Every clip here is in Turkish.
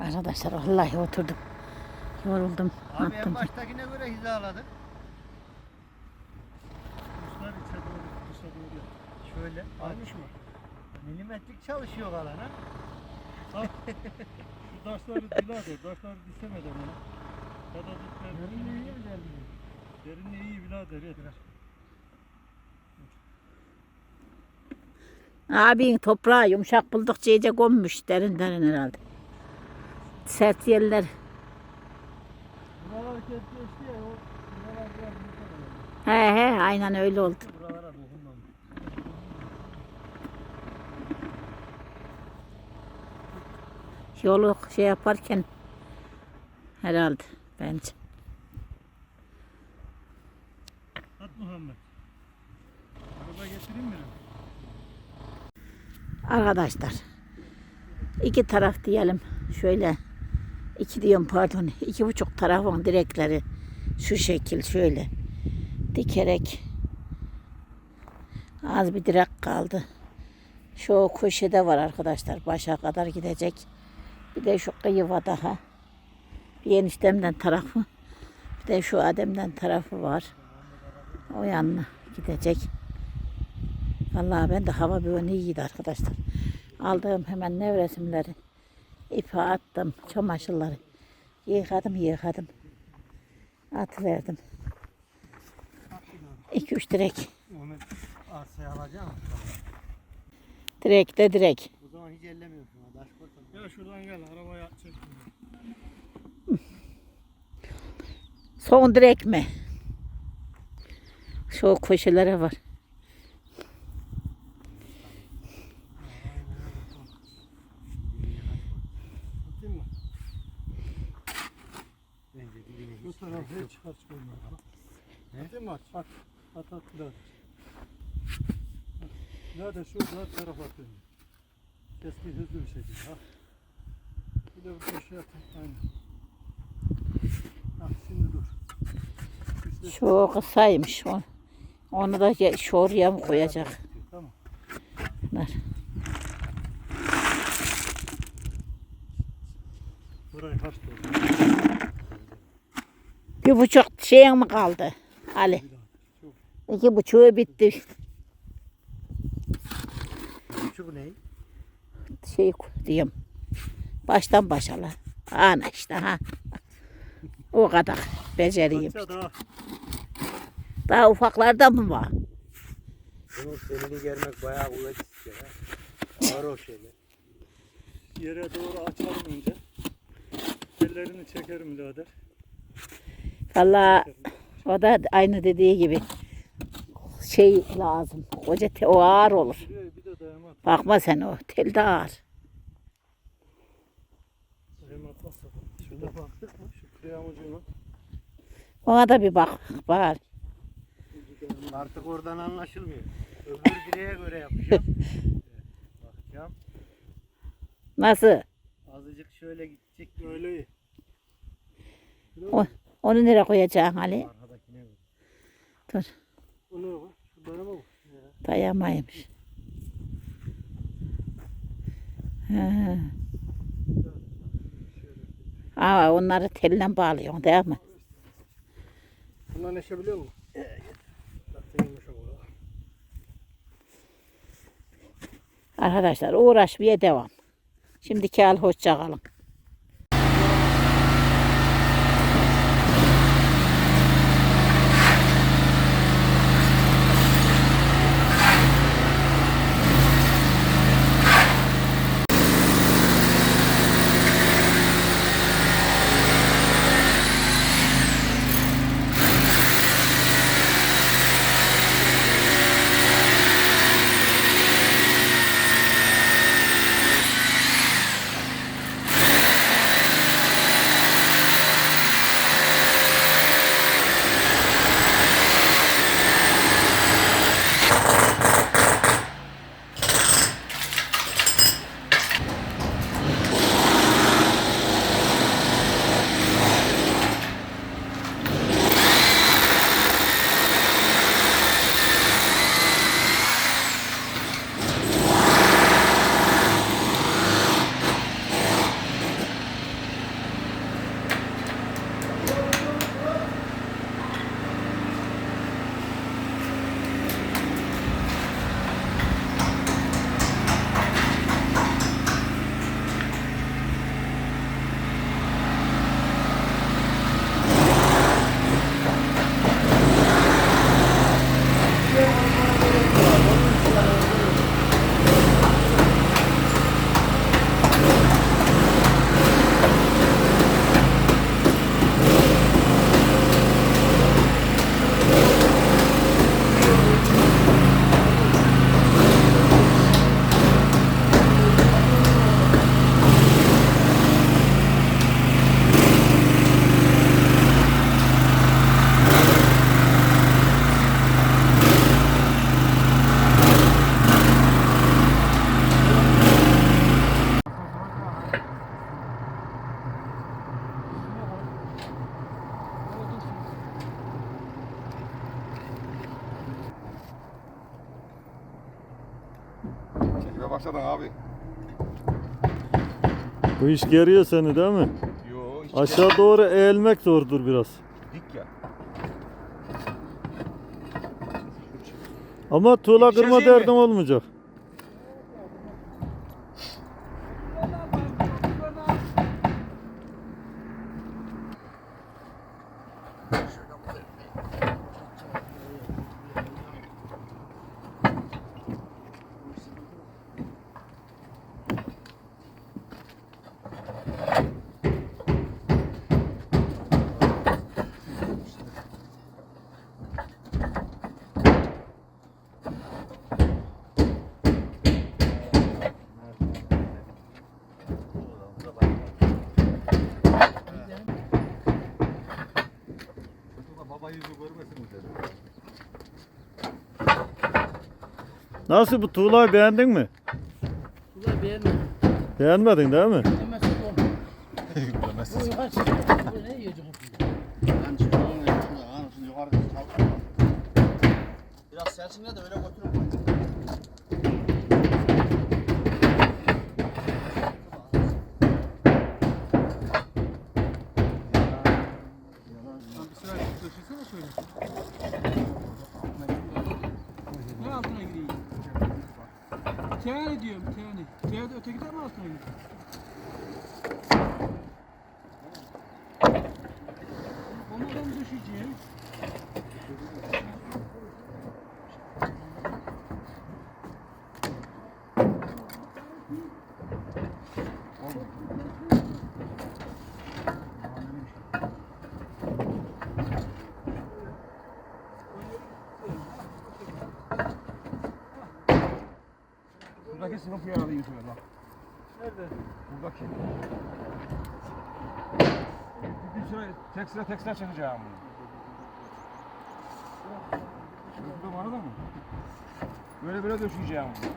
Arkadaşlar vallahi oturdum. Yoruldum. Abi en attım. baştakine göre hizaladık. Kuşlar içe doğru, dışa doğru. Şöyle. Almış mı? Milimetrik çalışıyor alana. Şu taşları bilader, taşları disemeden ona. Ya da. Derinliği iyi mi derinliği? Derinliği iyi bilader yeter. Abin toprağı yumuşak buldukça iyice konmuş derin derin herhalde. Sert yerler. Buralar geçti ya, o buralar biraz. He he aynen öyle oldu. Buralara. Yolu şey yaparken herhalde bence. At Muhammed. Araba getireyim mi? Arkadaşlar iki taraf diyelim şöyle iki diyorum pardon iki buçuk tarafın direkleri şu şekil şöyle dikerek az bir direk kaldı. Şu köşede var arkadaşlar başa kadar gidecek. Bir de şu kıyıva daha. Bir eniştemden tarafı. Bir de şu ademden tarafı var. O yanına gidecek. Vallahi ben de hava böyle iyiydi arkadaşlar. Aldığım hemen nevresimleri ipe attım. Çamaşırları yıkadım yıkadım. Atıverdim. İki üç direk. Muhammed arsaya alacağım. Direk de direk. O zaman hiç ellemiyorsun. koysan. Gel şuradan gel, arabaya çek. Son direk mi? Şu köşelere var. Atayım mı? Bence dibine Bu hiç tarafı hiç çıkar çıkmıyor. He? Atayım mı at? At. At at birader. Birader şu dört tarafa atayım. Keskin hızlı bir şekilde. Ha. Bir de bu köşeye atayım. Aynen. Ha, şimdi dur. İşte Şu kısaymış. O- Onu da oraya mı koyacak? Tamam. Ver. Bir buçuk şeyin mi kaldı? Ali. İki buçuğu bitti. Şu bu ne? Şey diyeyim. Baştan başala. Ana işte ha. O kadar beceriyim. Kaça daha. Daha ufaklarda mı var? Bunun selini germek bayağı kuvvet istiyor. Ha. Ağır o şeyler. Yere doğru açalım önce. Ellerini çekerim birader. Valla o da aynı dediği gibi şey lazım. Koca te- o ağır olur. At. Bakma sen o tel de ağır. Ona da bir bak. Var. Artık oradan anlaşılmıyor. Öbür direğe göre yapacağım. Bakacağım. Nasıl? Azıcık şöyle gidecek. Öyle iyi. O, onu nereye koyacaksın Ali? Dur. Dayamaymış. Ha. Aa, onları telle bağlıyorsun değil mi? Bunlar neşebiliyor mu? Olur. Arkadaşlar uğraşmaya devam. Şimdiki hal hoşça kalın. Başladın abi. Bu iş geriyor seni değil mi? Yo hiç Aşağı doğru eğilmek zordur biraz. dik ya. Ama tuğla şey kırma mi? derdin olmayacak. Baba yüzü görmesin mi dedi. Nasıl bu tuğlayı beğendin mi? Ulan beğenmedim. Beğenmedin değil mi? Su oldu. Bu yukarı çıktı. Bu ne yiyecek? Ben çıkıyorum. Biraz sersinler de öyle götürün. Bir sıra döşesene şöyle. Ne altına gireyim? Teyani diyorum teyani. Öteki de mi altına gireyim? Onlardan düşeceğim. Buradaki sınıfı yaralayayım şöyle bak. Nerede? Buradaki. Bir sıra tek sıra tek çekeceğim bunu. Burada var mı? Böyle böyle döşeyeceğim bunu.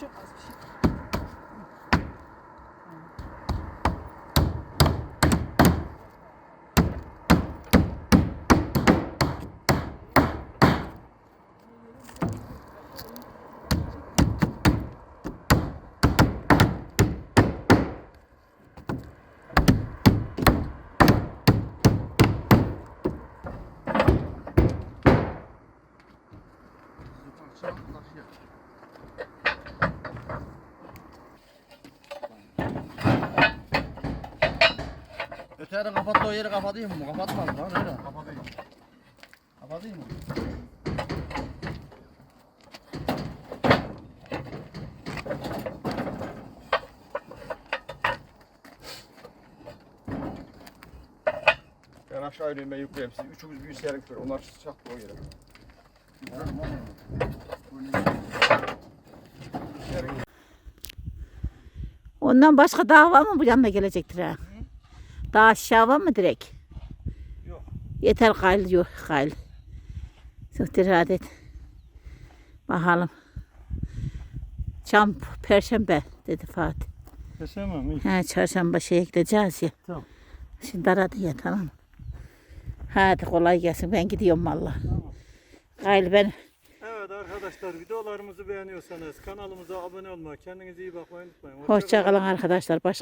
Çok az bir şey. Öte yerin kapattığı yeri kapatayım mı? Kapatmadım lan öyle. Kapatayım. Kapatayım mı? Ben aşağı ineyim ben yükleyeyim. Siz üçümüz bir yükseyelim şöyle. Onlar çaktı o yere. Ondan başka dağ var mı bu yanına gelecektir ha? Daha aşağı var mı direkt? Yok. Yeter gayl yok gayl. Sıhtır adet. Bakalım. Çam perşembe dedi Fatih. Kesemem iyi. Ha, çarşamba şeye gideceğiz ya. Tamam. Şimdi aradı ya tamam. Hadi kolay gelsin ben gidiyorum valla. Gayl ben Evet arkadaşlar videolarımızı beğeniyorsanız kanalımıza abone olmayı, kendinize iyi bakmayı unutmayın. hoşça kalın arkadaşlar. Başka